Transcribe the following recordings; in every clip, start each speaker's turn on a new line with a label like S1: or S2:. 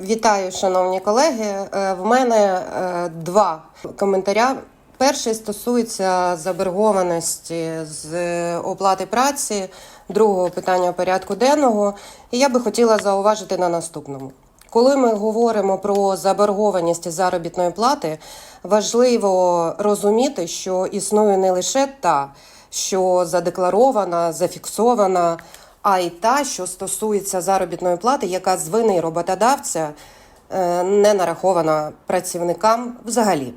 S1: Вітаю, шановні колеги. Е, В мене е, два коментаря. Перший стосується заборгованості з оплати праці, другого питання порядку денного. І я би хотіла зауважити на наступному. Коли ми говоримо про заборгованість заробітної плати, важливо розуміти, що існує не лише та, що задекларована, зафіксована, а й та, що стосується заробітної плати, яка з вини роботодавця е, не нарахована працівникам взагалі.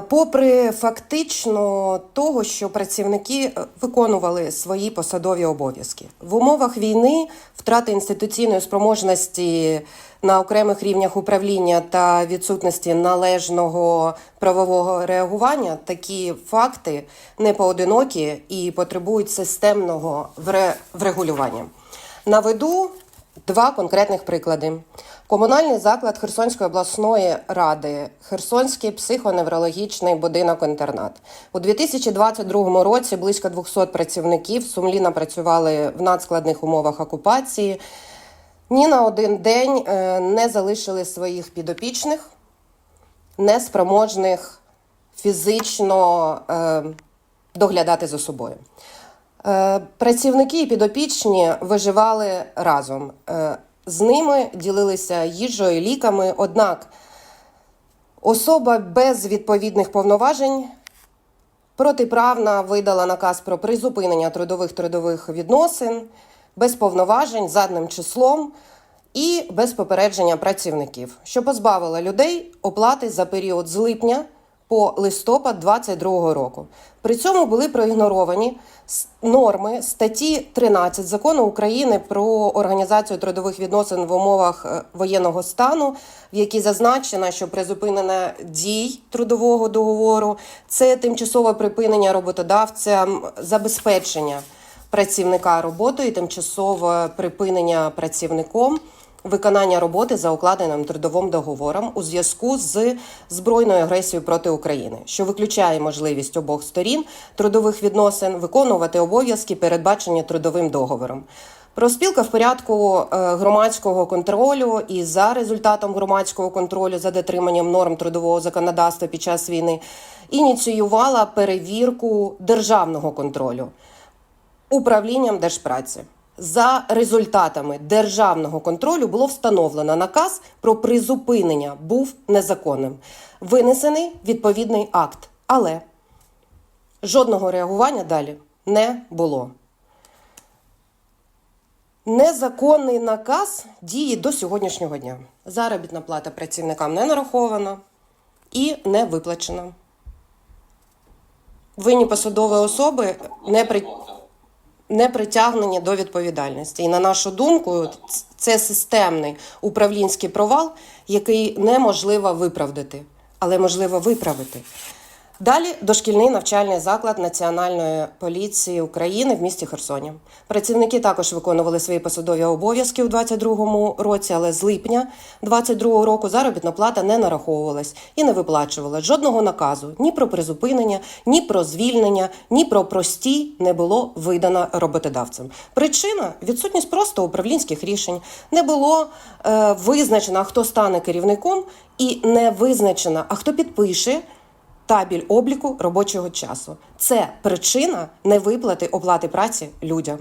S1: Попри фактично того, що працівники е, виконували свої посадові обов'язки в умовах війни, втрати інституційної спроможності на окремих рівнях управління та відсутності належного правового реагування, такі факти не поодинокі і потребують системного вре- врегулювання. Наведу Два конкретних приклади. Комунальний заклад Херсонської обласної ради, Херсонський психоневрологічний будинок-інтернат. У 2022 році близько 200 працівників сумлінно працювали в надскладних умовах окупації. Ні на один день е, не залишили своїх підопічних, неспроможних фізично е, доглядати за собою. Е, Працівники і підопічні виживали разом. Е, З ними ділилися їжею, ліками. Однак особа без відповідних повноважень протиправно видала наказ про призупинення трудових трудових відносин без повноважень задним числом і без попередження працівників, що позбавило людей оплати за період з липня по листопад 2022 року. При цьому були проігноровані норми статті 13 закону України про організацію трудових відносин в умовах е, воєнного стану, в якій зазначено, що призупинення дій трудового договору це тимчасове припинення роботодавцям забезпечення працівника роботою, тимчасове припинення працівником виконання роботи за укладеним трудовим договором у зв'язку з збройною агресією проти України, що виключає можливість обох сторін трудових відносин виконувати обов'язки, передбачені трудовим договором. Профспілка в порядку е, громадського контролю і за результатом громадського контролю за дотриманням норм трудового законодавства під час війни ініціювала перевірку державного контролю управлінням держпраці. За результатами державного контролю було встановлено наказ про призупинення був незаконним. Винесений відповідний акт, але жодного реагування далі не було. Незаконний наказ діє до сьогоднішнього дня. Заробітна плата працівникам не нарахована і не виплачена. Винні посадові особи не при не притягнені до відповідальності. І на нашу думку, це системний управлінський провал, який неможливо виправдати, але можливо виправити. Далі дошкільний навчальний заклад Національної поліції України в місті Херсоні. Працівники також виконували свої посадові обов'язки у 2022 році, але з липня 2022 року заробітна плата не нараховувалась і не виплачувалась. Жодного наказу ні про призупинення, ні про звільнення, ні про простій не було видано роботодавцям. Причина відсутність просто управлінських рішень. Не було е, визначено, хто стане керівником, і не визначено, а хто підпише табель обліку робочого часу. Це причина невиплати оплати праці людям,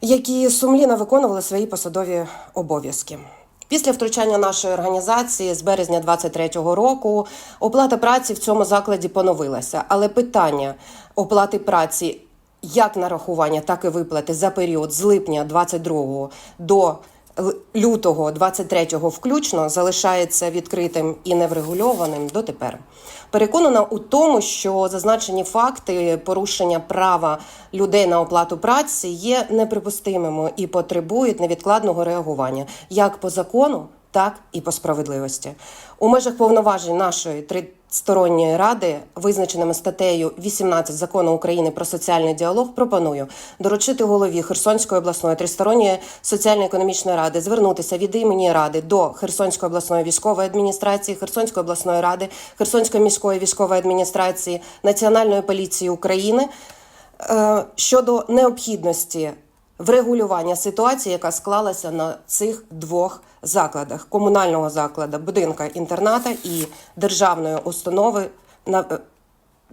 S1: які сумлінно виконували свої посадові обов'язки. Після втручання нашої організації з березня 2023 року оплата праці в цьому закладі поновилася, але питання оплати праці як нарахування, так і виплати за період з липня 22 до лютого 23-го включно залишається відкритим і неврегульованим дотепер. Переконана у тому, що зазначені факти порушення права людей на оплату праці є неприпустимими і потребують невідкладного реагування як по закону, так і по справедливості. У межах повноважень нашої тристоронньої ради, визначеними статтею 18 закону України про соціальний діалог, пропоную доручити голові Херсонської обласної тристоронньої соціально-економічної ради звернутися від імені ради до Херсонської обласної військової адміністрації, Херсонської обласної ради, Херсонської міської військової адміністрації, Національної поліції України е, щодо необхідності врегулювання ситуації, яка склалася на цих двох закладах комунального закладу, будинка інтерната і державної установи на е,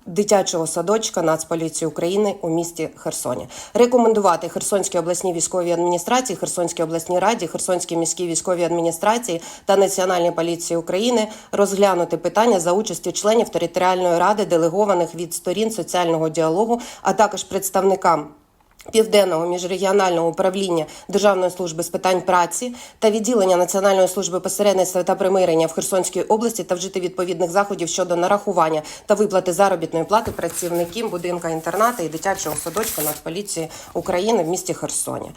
S1: дитячого садочка Нацполіції України у місті Херсоні. Рекомендувати Херсонській обласній військовій адміністрації, Херсонській обласній раді, Херсонській міській військовій адміністрації та Національній поліції України розглянути питання за участі членів територіальної ради, делегованих від сторін соціального діалогу, а також представникам. Південного міжрегіонального управління Державної служби з питань праці та відділення Національної служби посередництва та примирення в Херсонській області та вжити відповідних заходів щодо нарахування та виплати заробітної плати працівників будинка інтерната і дитячого садочка Нацполіції України в місті Херсоні.